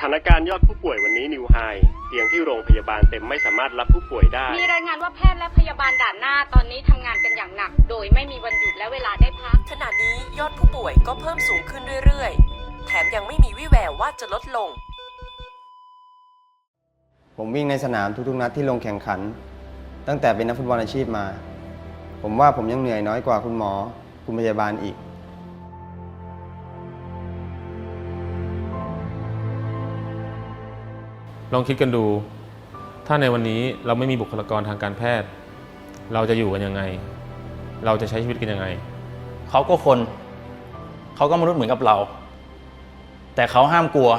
ถานการณ์ยอดผู้ป่วยวันนี้นิวไฮเตียงที่โรงพยาบาลเต็มไม่สามารถรับผู้ป่วยได้ มีรายงานว่าแพทย์และพยาบาลด่านหน้าตอนนี้ทำงานกันอย่างหนัก โดยไม่มีวันหยุดและเวลาได้พัก ขณะนี้ยอดผู้ป่วยก็เพิ่มสูงขึ้นเรื่อยๆ แถมยังไม่มีวี่แววว่าจะลดลง ผมวิ่งในสนามทุกๆนัดที่ลงแข่งขัน ตั้งแต่เป็นนักฟุตบอลอาชีพมา ผมว่าผมยังเหนื่อยน้อยกว่าคุณหมอ คุณพยาบาลอีก ลองคิดกันดู ถ้าในวันนี้เราไม่มีบุคลากรทางการแพทย์ เราจะอยู่กันยังไง เราจะใช้ชีวิตกันยังไง เขาก็คน เขาก็มนุษย์เหมือนกับเรา แต่เขาห้ามกลัว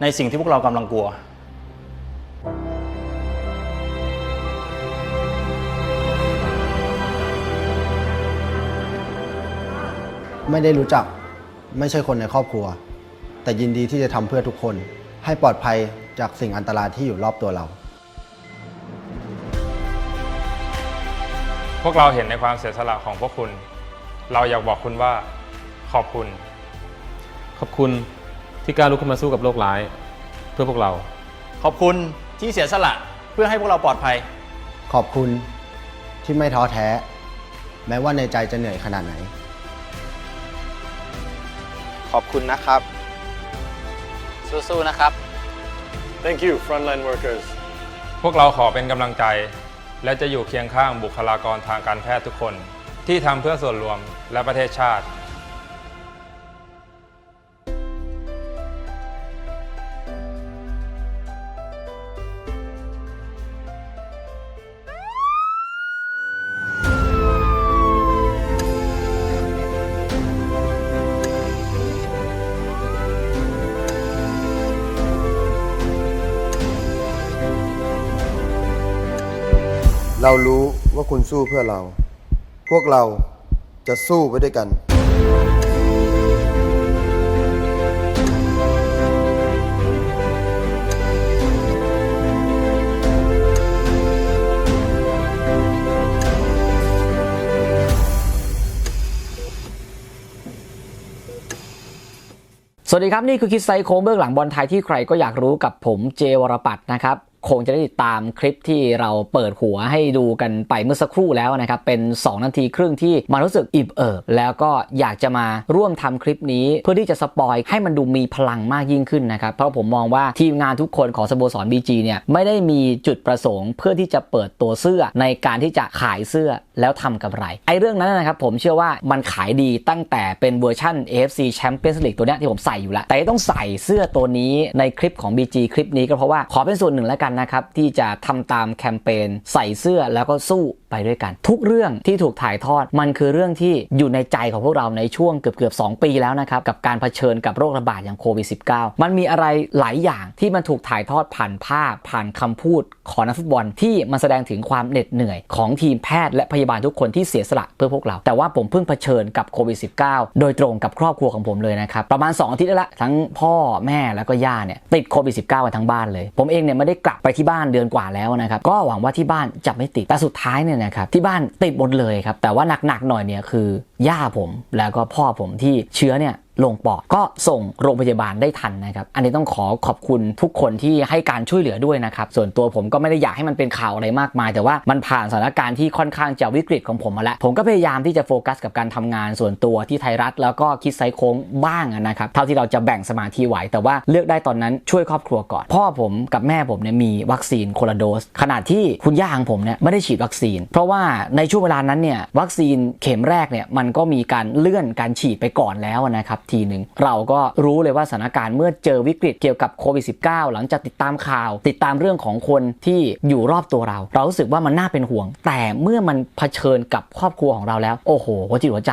ในสิ่งที่พวกเรากำลังกลัวไม่ได้รู้จักไม่ใช่คนในครอบครัว แต่ยินดีที่จะทำเพื่อทุกคน ให้ปลอดภัยจากสิ่งอันตรายที่อยู่รอบตัวเรา พวกเราเห็นในความเสียสละของพวกคุณ เราอยากบอกคุณว่าขอบคุณ ขอบคุณที่กล้าลุกขึ้นมาสู้กับโรคร้าย เพื่อพวกเรา ขอบคุณที่เสียสละเพื่อให้พวกเราปลอดภัย ขอบคุณที่ไม่ท้อแท้ แม้ว่าในใจจะเหนื่อยขนาดไหน ขอบคุณนะครับ สู้ๆนะครับ Thank you frontline workers พวกเราขอเป็นกำลังใจ และจะอยู่เคียงข้างบุคลากรทางการแพทย์ทุกคน ที่ทำเพื่อส่วนรวมและประเทศชาติ เรารู้ว่าคุณสู้เพื่อเรา พวกเราจะสู้ไปด้วยกัน สวัสดีครับ นี่คือคิดไซโคงเบื้องหลังบอลไทยที่ใครก็อยากรู้กับผมเจวรปัตนะครับ คงจะได้ติดตามคลิปที่เราเปิดหัวให้ดูกันไปเมื่อสักครู่แล้วนะครับ เป็น 2 นาทีครึ่งที่มารู้สึกอิ่มเอิบแล้วก็อยากจะมาร่วมทำคลิปนี้ เพื่อที่จะสปอยให้มันดูมีพลังมากยิ่งขึ้นนะครับ เพราะผมมองว่าทีมงานทุกคนของสโมสร BG เนี่ยไม่ได้มีจุดประสงค์ เพื่อที่จะเปิดตัวเสื้อในการที่จะขายเสื้อแล้วทำกำไรไอ้เรื่องนั้นนะครับผมเชื่อว่ามันขายดีตั้งแต่เป็นเวอร์ชัน AFC Champions League ตัวเนี้ยที่ผมใส่อยู่แล้วแต่ต้องใส่เสื้อตัวนี้ในคลิปของ BG คลิปนี้ก็เพราะว่าขอเป็นส่วนหนึ่งแล้วกันนะครับ ที่จะทำตามแคมเปญใส่เสื้อแล้วก็สู้ไปด้วยกัน ทุกเรื่องที่ถูกถ่ายทอดมันคือเรื่องที่อยู่ในใจของพวกเราในช่วงเกือบเกือบ2ปีแล้วนะครับ กับการเผชิญกับโรคระบาดอย่างโควิด -19 มันมีอะไรหลายอย่างที่มันถูกถ่ายทอดผ่านภาพ ผ่านคำพูดของนักฟุตบอลที่มันแสดงถึงความเหน็ดเหนื่อยของทีมแพทย์และพยาบาลทุกคนที่เสียสละเพื่อพวกเรา แต่ว่าผมเพิ่งเผชิญกับโควิด -19 โดยตรงกับครอบครัวของผมเลยนะครับ ประมาณ 2 อาทิตย์แล้วละทั้งพ่อแม่แล้วก็ย่าเนี่ยติดโควิด -19 กันทั้งบ้านเลย ผมเองเนี่ยไม่ได้กลับไปที่บ้านเดือนกว่าแล้วนะครับก็หวังว่าที่บ้านจะไม่ติดแต่สุดท้ายเนี่ยนะครับที่บ้านติดหมดเลยครับแต่ว่าหนักๆหน่อยเนี่ยคือย่าผมแล้วก็พ่อผมที่เชื้อเนี่ย ลงปอดก็ส่งโรงพยาบาลได้ทันนะครับ อันนี้ต้องขอขอบคุณทุกคนที่ให้การช่วยเหลือด้วยนะครับ ส่วนตัวผมก็ไม่ได้อยากให้มันเป็นข่าวอะไรมากมาย แต่ว่ามันผ่านสถานการณ์ที่ค่อนข้างจะวิกฤตของผมมาแล้ว ผมก็พยายามที่จะโฟกัสกับการทำงานส่วนตัวที่ไทยรัฐ แล้วก็คิดไซโค้งบ้างนะครับ เท่าที่เราจะแบ่งสมาธิไหว แต่ว่าเลือกได้ตอนนั้นช่วยครอบครัวก่อน พ่อผมกับแม่ผมเนี่ยมีวัคซีนคนละโดสขณะที่คุณย่าของผมเนี่ยไม่ได้ฉีดวัคซีน เพราะว่าในช่วงเวลานั้นเนี่ยวัคซีนเข็มแรกเนี่ยมันก็มีการเลื่อนการฉีดไปก่อนแล้วนะครับทีหนึ่งเราก็รู้เลยว่าสถานการณ์เมื่อเจอวิกฤตเกี่ยวกับโควิด -19 หลังจากติดตามข่าว ติดตามเรื่องของคนที่อยู่รอบตัวเรา เรารู้สึกว่ามันน่าเป็นห่วง แต่เมื่อมันเผชิญกับครอบครัวของเราแล้ว โอ้โหหัวจิตหัวใจ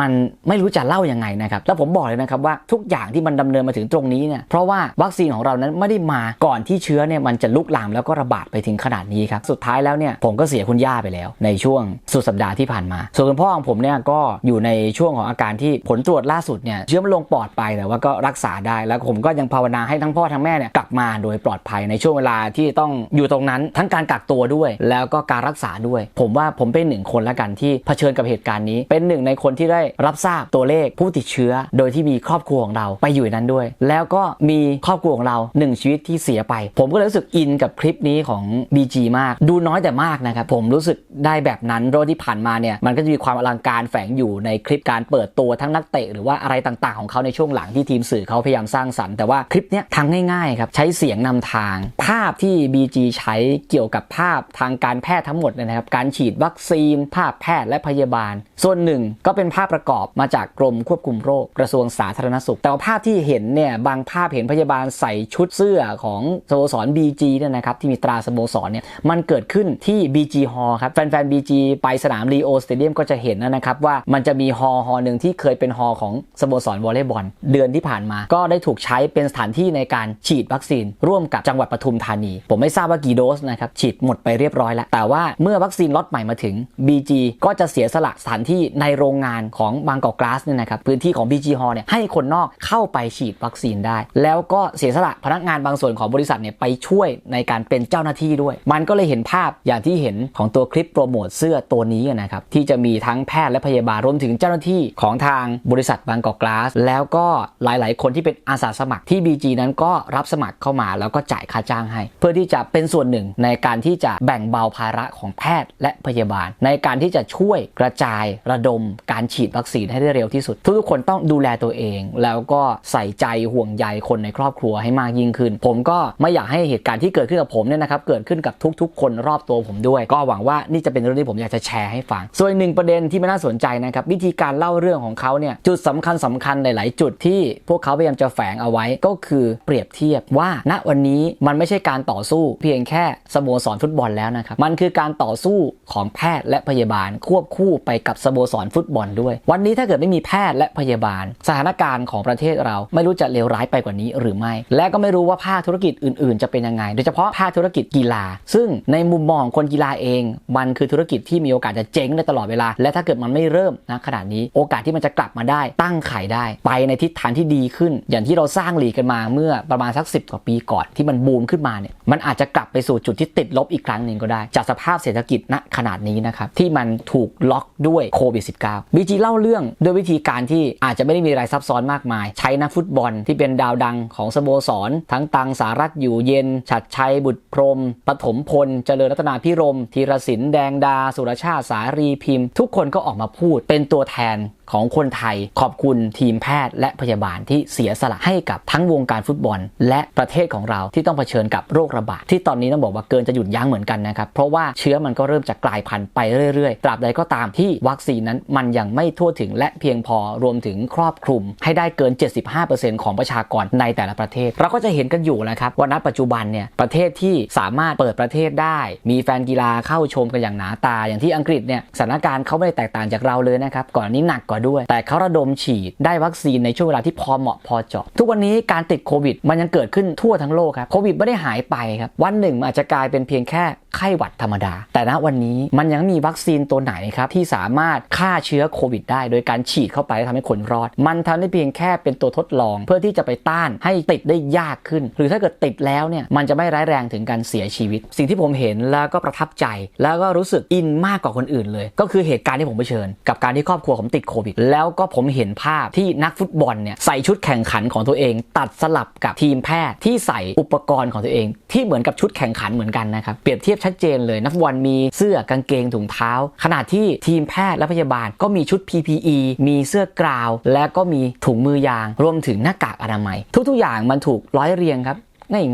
มันไม่รู้จะเล่ายังไงนะครับ แล้วผมบอกเลยนะครับว่าทุกอย่างที่มันดำเนินมาถึงตรงนี้เนี่ยเพราะว่าวัคซีนของเรานั้นไม่ได้มาก่อนที่เชื้อเนี่ยมันจะลุกลามแล้วก็ระบาดไปถึงขนาดนี้ครับสุดท้ายแล้วเนี่ยผมก็เสียคุณย่าไปแล้ว ในช่วงสุดสัปดาห์ที่ผ่านมา ส่วนคุณพ่อของผมเนี่ยก็อยู่ในช่วงของอาการที่ผลตรวจล่าสุดเนี่ยเชื้อมันลงปอดไปแต่ว่าก็รักษาได้แล้วผมก็ยังภาวนาให้ทั้งพ่อทั้งแม่เนี่ยกลับมาโดยปลอดภัยในช่วงเวลาที่ต้องอยู่ตรงนั้น ทั้งการกักตัวด้วย แล้วก็การรักษาด้วย ผมว่าผมเป็นหนึ่งคนละกันที่เผชิญกับเหตุการณ์นี้ เป็นหนึ่งในคนที่ได้รับทราบตัวเลขผู้ติดเชื้อ โดยที่มีครอบครัวของเราไปอยู่ในนั้นด้วย แล้วก็มีครอบครัวของเราหนึ่งชีวิตที่เสียไป ผมก็เลยรู้สึกอินกับคลิปนี้ของ BG มาก ดูน้อยแต่มากนะครับผมรู้สึกได้แบบนั้นเพรที่ผ่านมาเนี่ยมันก็จะมีความอลังการแฝงอยู่ในคลิปการเปิดตัวทั้งนักเตะหรือว่าอะไรต่างๆของเขาในช่วงหลังที่ทีมสื่อเขาพยายามสร้างสรรค์แต่ว่าคลิปเนี้ยทำง่ายๆครับใช้เสียงนำทาง ภาพที่ BG ใช้เกี่ยวกับภาพทางการแพทย์ทั้งหมดเลยนะครับการฉีดวัคซีนภาพแพทย์และพยาบาล ส่วนหนึ่งก็เป็นภาพประกอบมาจากกรมควบคุมโรคกระทรวงสาธารณสุข แต่ว่าภาพที่เห็นเนี่ยบางภาพเห็นพยาบาลใส่ชุดเสื้อของสโมสร BG เนี่ยนะครับที่มีตราสโมสรเนี่ยมันเกิดขึ้นที่ BG Hall ครับแฟนๆ BG ไปสนามรีโอสเตเดียมก็จะเห็นนะครับว่ามันจะมีฮอลล์ฮอลหนึ่งที่เคยเป็นฮอลล์ของสโมสรวอลเลย์บอลเดือนที่ผ่านมา ก็ได้ถูกใช้เป็นสถานที่ในการฉีดวัคซีน ร่วมกับจังหวัดปทุมธานี ผมไม่ทราบว่ากี่โดสนะครับฉีดหมดไปเรียบร้อยแล้ว แต่ว่าเมื่อวัคซีนล็อตใหม่มาถึง BG ก็จะเสียสละสถานที่ในโรงงานของบางกอกกลาสเนี่ยนะครับพื้นที่ของ BG Hall เนี่ยให้คนนอกเข้าไปฉีดวัคซีนได้ แล้วก็เสียสละพนักงานบางส่วนของบริษัทเนี่ยไปช่วยในการเป็นเจ้าหน้าที่ด้วย มันก็เลยเห็นภาพอย่างที่เห็นของตัวคลิปโปรโมทเสื้อตัวนี้นะครับที่จะมีทั้งแพทย์และพยาบาลรวมถึงเจ้าหน้าที่ของทางบริษัทบางกอกกลาสแล้วก็หลาย ๆ คนที่เป็นอาสาสมัครที่ BG นั้นก็รับสมัครเข้ามาแล้วก็จ่ายค่าจ้างให้ เพื่อที่จะเป็นส่วนหนึ่งในการที่จะแบ่งเบาภาระของแพทย์และพยาบาล ในการที่จะช่วยกระจายระดมการฉีดดวัคซีนให้ได้เร็วที่สุด ทุกๆคนต้องดูแลตัวเอง แล้วก็ใส่ใจห่วงใยคนในครอบครัวให้มากยิ่งขึ้น ผมก็ไม่อยากให้เหตุการณ์ที่เกิดขึ้นกับผมเนี่ยนะครับเกิดขึ้นกับทุกๆ คนรอบตัวผมด้วย ก็หวังว่านี่จะเป็นเรื่องที่ผมอยากจะแชร์ให้ฟัง ส่วนหนึ่งประเด็นที่ไม่น่าสนใจนะครับวิธีการเล่าเรื่องของเขาเนี่ยจุดสำคัญสำคัญหลาย ๆ จุดที่พวกเขาพยายามจะแฝงเอาไว้ก็คือเปรียบเทียบว่า ณวันนี้มันไม่ใช่การต่อสู้ เพียงแค่สโมสรฟุตบอลแล้วนะครับมันคือการต่อสู้ของแพทย์และพยาบาลควบคู่ไปกับสโมสรฟุตบอลด้วยวันนี้ถ้าเกิดไม่มีแพทย์และพยาบาล สถานการณ์ของประเทศเราไม่รู้จะเลวร้ายไปกว่านี้หรือไม่ และก็ไม่รู้ว่าภาคธุรกิจอื่นๆ จะเป็นยังไง โดยเฉพาะภาคธุรกิจกีฬา ซึ่งในมุมมองคนกีฬาเอง มันคือธุรกิจที่มีโอกาสจะเจ๊งได้ตลอดเวลา และถ้าเกิดมันไม่เริ่มนะขนาดนี้ โอกาสที่มันจะกลับมาได้ ตั้งไข่ได้ ไปในทิศทางที่ดีขึ้น อย่างที่เราสร้างหลีกกันมาเมื่อประมาณสัก 10 กว่าปีก่อนที่มันบูมขึ้นมาเนี่ยมันอาจจะกลับไปสู่จุดที่ติดลบอีกครั้งหนึ่งก็ได้ จากสภาพเศรษฐกิจณขนาดนี้นะครับที่มันถูกล็อกด้วยโควิด -19 บีจีเล่าเรื่องด้วยวิธีการที่อาจจะไม่ได้มีอะไรซับซ้อนมากมาย ใช้นักฟุตบอลที่เป็นดาวดังของสโมสร ทั้งตังสารัตอยู่เย็น ฉัดชัยบุตรพรมปฐมพล เจริญรัตนาพิรมธีรศิลป์แดงดา สุรชาติสารีพิมพ์ ทุกคนก็ออกมาพูดเป็นตัวแทน ของคนไทย ขอบคุณทีมแพทย์และพยาบาลที่เสียสละให้กับทั้งวงการฟุตบอล และประเทศของเราที่ต้องเผชิญกับโรคระบาดที่ตอนนี้ต้องบอกว่าเกินจะหยุดยั้งเหมือนกันนะครับ เพราะว่าเชื้อมันก็เริ่มจะกลายพันธุ์ไปเรื่อยๆ ตราบใดก็ตามที่วัคซีนนั้นมันยังไม่ทั่วถึงและเพียงพอรวมถึงครอบคลุม ให้ได้เกิน 75%ของประชากรในแต่ละประเทศ เราก็จะเห็นกันอยู่นะครับว่าณปัจจุบันเนี่ยประเทศที่สามารถเปิดประเทศได้ มีแฟนกีฬาเข้าชมกันอย่างหนาตา อย่างที่อังกฤษเนี่ยสถานการณ์เขาไม่ได้แตกต่างจากเราเลยนะครับก่อนนนี้หนักกว่าด้วย แต่เขาระดมฉีดได้วัคซีนในช่วงเวลาที่พอเหมาะพอเจาะทุกวันนี้การติดโควิดมันยังเกิดขึ้นทั่วทั้งโลกครับโควิดไม่ได้หายไปครับวันหนึ่งอาจจะกลายเป็นเพียงแค่ ไข้หวัดธรรมดา แต่ณวันนี้มันยังมีวัคซีนตัวไหนครับที่สามารถฆ่าเชื้อโควิดได้ โดยการฉีดเข้าไปแล้วทำให้คนรอด มันทำได้เพียงแค่เป็นตัวทดลอง เพื่อที่จะไปต้านให้ติดได้ยากขึ้น หรือถ้าเกิดติดแล้วเนี่ยมันจะไม่ร้ายแรงถึงการเสียชีวิต สิ่งที่ผมเห็นแล้วก็ประทับใจ แล้วก็รู้สึกอินมากกว่าคนอื่นเลย ก็คือเหตุการณ์ที่ผมเผชิญ กับการที่ครอบครัวผมติดโควิด แล้วก็ผมเห็นภาพที่นักฟุตบอลเนี่ยใส่ชุดแข่งขันของตัวเอง ตัดสลับกับทีมแพทย์ที่ใส่อุปกรณ์ของตัวเอง ที่เหมือนกับชุดแข่งขันเหมือนกันนะครับเปรียบเทียบชัดเจนเลยนักฟุตบอลมีเสื้อกางเกงถุงเท้า ขณะที่ทีมแพทย์และพยาบาลก็มีชุด PPE มีเสื้อกราว และก็มีถุงมือยาง รวมถึงหน้ากากอนามัย ทุกๆอย่างมันถูกร้อยเรียงครับ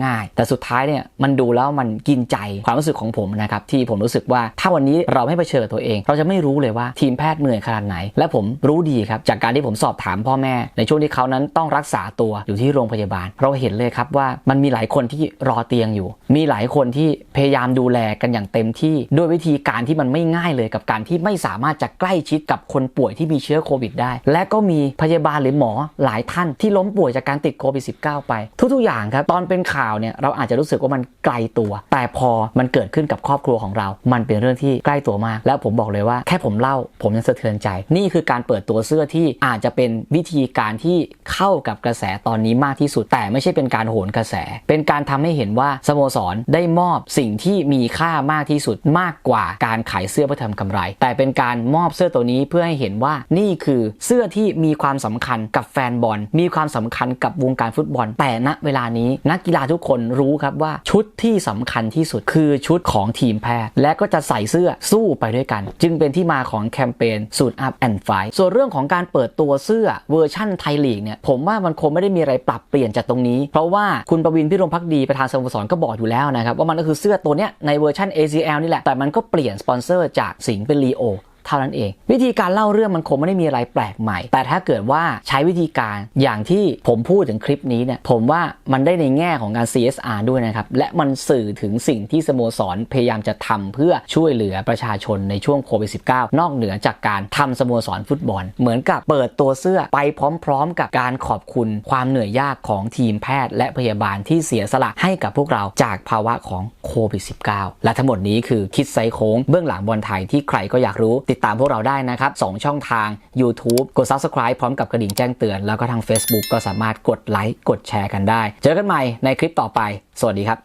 ง่ายๆ แต่สุดท้ายเนี่ยมันดูแล้วมันกินใจความรู้สึกของผมนะครับที่ผมรู้สึกว่าถ้าวันนี้เราไม่เผชิญตัวเอง เราจะไม่รู้เลยว่าทีมแพทย์เหนื่อยขนาดไหน และผมรู้ดีครับจากการที่ผมสอบถามพ่อแม่ ในช่วงที่เขานั้นต้องรักษาตัวอยู่ที่โรงพยาบาล เราเห็นเลยครับว่ามันมีหลายคนที่รอเตียงอยู่ มีหลายคนที่พยายามดูแลกันอย่างเต็มที่ด้วยวิธีการที่มันไม่ง่ายเลยกับการที่ไม่สามารถจะใกล้ชิดกับคนป่วยที่มีเชื้อโควิดได้ และก็มีพยาบาลหรือหมอหลายท่านที่ล้มป่วยจากการติดโควิด -19 ไป ทุกๆอย่างครับตอนเป็นเป็นข่าวเนี่ยเราอาจจะรู้สึกว่ามันไกลตัว แต่พอมันเกิดขึ้นกับครอบครัวของเรา มันเป็นเรื่องที่ใกล้ตัวมาก แล้วผมบอกเลยว่าแค่ผมเล่าผมยังสะเทือนใจ นี่คือการเปิดตัวเสื้อที่อาจจะเป็นวิธีการที่เข้ากับกระแสตอนนี้มากที่สุด แต่ไม่ใช่เป็นการโหนกระแส เป็นการทำให้เห็นว่าสโมสรได้มอบสิ่งที่มีค่ามากที่สุดมากกว่าการขายเสื้อเพื่อทำกำไร แต่เป็นการมอบเสื้อตัวนี้เพื่อให้เห็นว่านี่คือเสื้อที่มีความสำคัญกับแฟนบอล มีความสำคัญกับวงการฟุตบอล แต่ณเวลานี้นักกีฬาทุกคนรู้ครับว่าชุดที่สำคัญที่สุดคือชุดของทีมแพทย์ และก็จะใส่เสื้อสู้ไปด้วยกัน จึงเป็นที่มาของแคมเปญสูตรอัพแอนด์ไฟส่วนเรื่องของการเปิดตัวเสื้อเวอร์ชั่นไทยลีกเนี่ยผมว่ามันคงไม่ได้มีอะไรปรับเปลี่ยนจากตรงนี้ เพราะว่าคุณประวินพิรมพักดีประธานสโมสรก็บอกอยู่แล้วนะครับว่ามันก็คือเสื้อตัวเนี้ยในเวอร์ชัน ACL นี่แหละแต่มันก็เปลี่ยนสปอนเซอร์จากสิงห์เป็นลีโอ เท่านั้นเอง วิธีการเล่าเรื่องมันคงไม่ได้มีอะไรแปลกใหม่ แต่ถ้าเกิดว่าใช้วิธีการอย่างที่ผมพูดถึงคลิปนี้เนี่ยผมว่ามันได้ในแง่ของการ CSR ด้วยนะครับ และมันสื่อถึงสิ่งที่สโมสรพยายามจะทำเพื่อช่วยเหลือประชาชนในช่วงโควิด -19 นอกเหนือจากการทำสโมสรฟุตบอล เหมือนกับเปิดตัวเสื้อไปพร้อม ๆ กับการขอบคุณความเหนื่อยยากของทีมแพทย์ และพยาบาลที่เสียสละให้กับพวกเราจากภาวะของโควิด -19 และทั้งหมดนี้คือคิดไซโค้งเบื้องหลังบอลไทยที่ใครก็อยากรู้ติดตามพวกเราได้นะครับ 2 ช่องทาง YouTube กด Subscribe พร้อมกับกระดิ่งแจ้งเตือน แล้วก็ทาง Facebook ก็สามารถกดไลค์กดแชร์กันได้ เจอกันใหม่ในคลิปต่อไป สวัสดีครับ